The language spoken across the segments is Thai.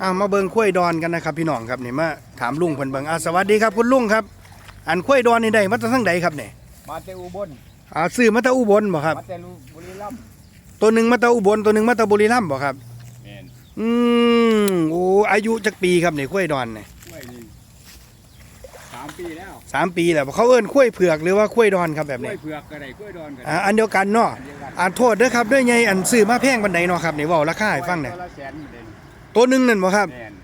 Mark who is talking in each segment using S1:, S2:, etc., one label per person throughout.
S1: อ่ามาเบิ่งข้วยดอนกันนะครับพี่น้องครับนี่มาถามลุงเพิ่นเบิ่งอ่าสวัสดีครับคุณลุงครับ อันข้วยดอนนี่ได้มาจากทางใดครับเนี่ย
S2: มาแต่อุบล
S1: อ่าซื้อมาจากอุบลบ่ครับ
S2: มาแต่ลูบุรีรัมย์
S1: ตัวหนึ่งมาจากอุบลตัวหนึ่งมาจากบุรีรัมย์บ่ครับ
S2: แม่น
S1: อืมโอ้อายุจักปีครับนี่ข้วยดอนนี่
S2: กล้วยนี่สามปีแล้ว
S1: สามปีแล้วเขาเอิ้นข้วยเผือกหรือว่าข้วยดอนครับแบบ
S2: กล้
S1: นี้
S2: วยเผือกก็ได้กล้วยดอนก็ได้
S1: อ่าอันเดียวกันเนาะ
S2: อันเดียวกัน
S1: อ่าโทษเด้อครับด้วยไงอันซื้อมาแพงปานใดเนาะครับนี่เว้าราคาให้ฟังหน่อย
S2: ตัวละแสนเด่น
S1: ตัวหนึงนั่นบ่ครับ
S2: แม่น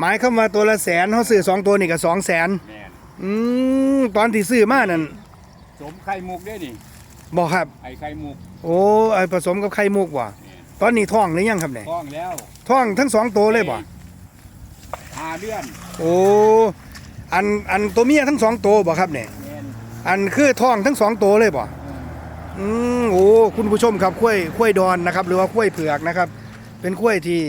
S1: หมายเข้ามาตัวละแสนเฮาซื้อสองตัวนี่ก็สองแสน
S2: แม่น
S1: อืมตอนที่ซื้อมานั่น
S2: สมไข่มุกได้นี่
S1: บ่ครับ
S2: ไอ้ไข่มุก
S1: โอ้ไอผสมกับไข่มุกว่ะ
S2: แม่น
S1: ตอนนี้ท้องหรือยังครับเนี่ย
S2: ท้องแล้ว
S1: ท้องทั้งสองตัวเลยบ่
S2: ห้าเดือน
S1: โอ้อันอันตัวเมียทั้งสองตัวบ่ครับเนี่ย
S2: แม่น
S1: อันคือท้องทั้งสองตัวเลยบ่
S2: เออ
S1: อืมโอ้คุณผู้ชมครับกล้วยกล้วยดอนนะครับ หรือว่ากล้วยเผือกนะครับ เป็นกล้วยที่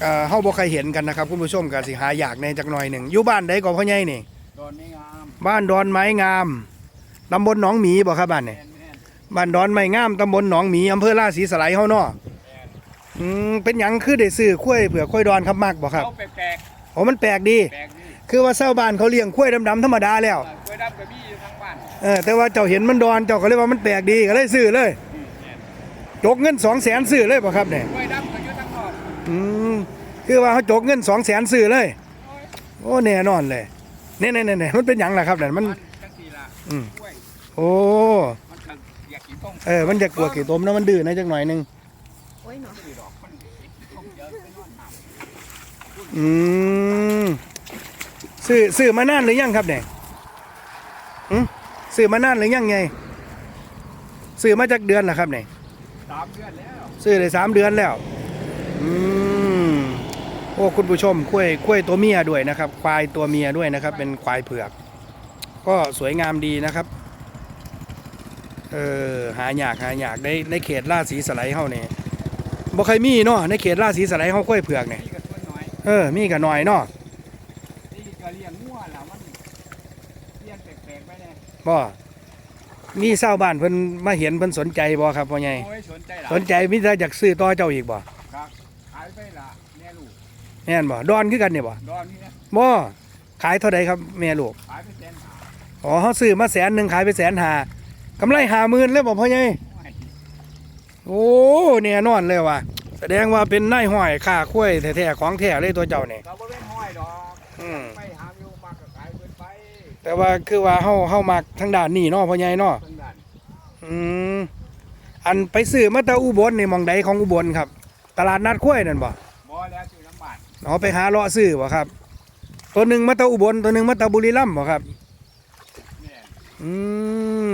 S1: เอ่อเฮาบ่เคยเห็นกันนะครับคุณผู้ชมก็สิหาอยากในจักหน่อยหนึ่งอยู่บ้านใดก็พ่อใหญ่นี่
S2: ดอนไม่งาม
S1: บ้านดอนไม้งามตำบลหนองหมีบ่ครับบ้านนี่
S2: แม่นแม่น
S1: บ้านดอนไม้งามตำบลหนองหมีอำเภอราศีสไลยเฮาเนาะ
S2: แม่น
S1: อืมเป็นหยังคือได้ซื้อกล้วยเผือกกล้วยดอนครับมากบ่ครับ
S2: เขาแปลก
S1: โอ้มันแปลกดี
S2: ๆแปลกนี่
S1: คือว่าชาวบ้านเขาเลี้ยงกล้วยดำๆธรรมดาแล้ว
S2: กล้วยดำกับบี้อยู่ทั้งบ้าน
S1: เออแต่ว่าเจ้าเห็นมันดอนเจ้าก็เลยว่ามันแปลกดีก็เลยซื้อเลย
S2: อืมแม่น
S1: จกเงินสองแสนซื้อเลยป่ะครับเนี่ย
S2: กล้วยดำก็อยู่ทั้งนอก
S1: อืม คือว่าเขาจกเงินสองแสนซื้อเลย โอ้แน่นอนเลยเนี่ยเนี่ยเนี่ยมันเป็นหยังล่ะครับเนี่ยมัน
S2: มันจังสี่ละ
S1: อืม
S2: กล้วย
S1: โอ้
S2: มันก็อยากกินต้ม
S1: เออมันจะกลัวกี่ตมนะมันดื้อนะจักหน่อยหนึง
S3: โอ้ยเนาะ
S2: ไม่ดอกมันกินต้มเยอะไปนอนหาม
S1: อืมซื้อซื้อมานานหรือยังครับเนี่ยอืมซื้อมานานหรือยังไงซื้อมาจากเดือนล่ะครับเนี่ย
S2: สามเดือนแล้ว
S1: ซื้อได้สามเดือนแล้ว อืม โอ้คุณผู้ชมกล้วยกล้วยตัวเมียด้วยนะครับ ควายตัวเมียด้วยนะครับ เป็นควายเผือก ก็สวยงามดีนะครับเออหาอยากหาอยากในในเขตราศีสไลด์เฮาเนี่ยบ่เคยมีเนาะในเขตราศีสไลด์เฮากล้วยเผือกเนี่ย
S2: นี่ก็ตัวน้อย
S1: เออมีกันหน่อยเนาะ
S2: นี่ก็เลี้ยงงัวแล้วมันเลี้ยงแปลกๆไปเลย
S1: บ่มีชาวบ้านเพิ่นมาเห็นเพิ่นสนใจบ่ครับพ่อใหญ่
S2: โอ้ยสนใจหลา
S1: สนใจมิถ้าอยากซื้อต่อเจ้าอีกบ่
S2: ครับขายไปละ แม่ลูก
S1: แม่นบ่ดอนคือกันเนี่ยบ่
S2: ดอนนี่นะ
S1: บ่ขายเท่าใดครับแม่ลูก
S2: ขายไปแสนหา
S1: อ๋อเขาซื้อมาแสนหนึ่งขายไปแสนหากำไรหาหมื่นเลยบอกพ่อใหญ่
S2: โอ้ย
S1: โอ้เนี่ยนอนเลยว่ะแสดงว่าเป็นนายห้อยค่าคุ้ยแท้ๆของแท้เลยตัวเจ้านี่
S2: เราบ่เป็นห้อยดอก
S1: อืม
S2: ไปหามอยู่มากก็ขายเพิ่นไป
S1: แต่ว่าคือว่าเฮาเฮามักทางด้านนี้เนาะพ่อใหญ่เนาะ
S2: เพิ่นนั่น
S1: อืมอันไปซื้อมาแต่อุบลนี่หมองใดของอุบลครับ ตลาดนัดคุ้ยนั่นบ่
S2: บ่แล้วอยู่ ลำบาก
S1: เอาไปหาเลาะซื้อบ่ครับ ตัวหนึ่งมาแต่อุบลตัวหนึ่งมาแต่บุรีรัมย์บ่ครับ
S2: แม่น
S1: อื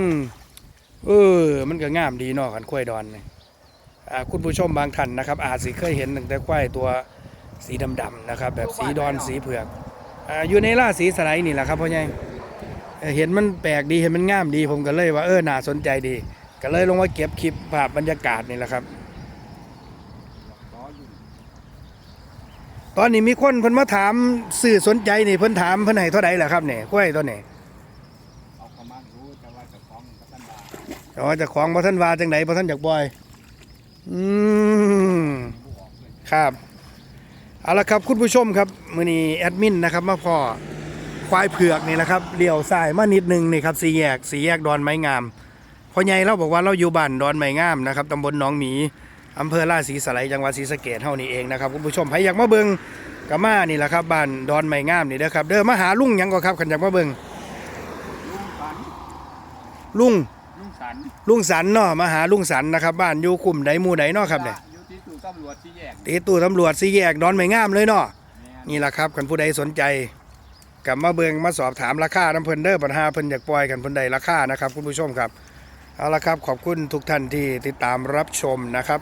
S1: มเออ มันก็งามดีเนาะกันกล้วยดอนนี่อ่าคุณผู้ชมบางท่านนะครับ อาจสิเคยเห็นตั้งแต่กล้วยตัวสีดำๆนะครับ แบบสีดอนสีเผือกอ่าอยู่ในราศีสไลด์นี่แหละครับพ่อใหญ่เอ่อเห็นมันแปลกดีเห็นมันงามดีผมก็เลยว่าเออน่าสนใจดี ก็เลยลงมาเก็บคลิปภาพบรรยากาศนี่แหละครับ
S2: ต่ออยู่
S1: ตอนนี้มีคนเพิ่นมาถามสื่อสนใจนี่เพิ่นถามเพิ่นให้เท่าใดล่ะครับเนี่ยกล้วยตัวนี้
S2: เอาเข้ามารู้แต่ว่าเจ้าของก็ท่านว่า
S1: แต่ว่าเจะของบ่ท่านว่าจังไดบ่ท่านอยากบ่อย อืม
S2: บ่ออกเลย
S1: ครับเอาละครับคุณผู้ชมครับมือนี้แอดมินนะครับมาพอควายเผือกนี่แหละครับเลี้ยวซ้ายมานิดนึงนี่ครับสีแยกสีแยกดอนไม้งามพ่อใหญ่เราบอกว่าเราอยู่บ้านดอนไม้งามนะครับตำบลหนองหมี อำเภอราศีสไลยจังหวัดศรีสะเกษเฮานี่เองนะครับคุณผู้ชมใครอยากมาเบิ่งก็มานี่แหละครับบ้านดอนไม้งามนี่เด้อครับเด้อมาหาลุงหยังก็ครับคันอยากมาเบิ่ง
S2: ลุงสัน
S1: ลุง
S2: ลุงสัน
S1: ลุงสันเนาะมาหาลุงสันนะครับบ้านอยู่กลุ่มใดหมู่ใดเนาะครับเนี่ย
S2: อยู่ที่ตู้ตำรวจที่แยก
S1: ตีตู้ตำรวจสีแยกดอนไม้งามเลยเนาะ
S2: แม่น
S1: นี่แหละครับกันผู้ใดสนใจกลับมาเบิงมาสอบถามราคาน้ำเพิ่นเด้อปัญหาเพิ่นอยากปล่อยกันเพิ่นใดราคานะครับคุณผู้ชมครับเอาละครับขอบคุณทุกท่านที่ติดตามรับชมนะครับ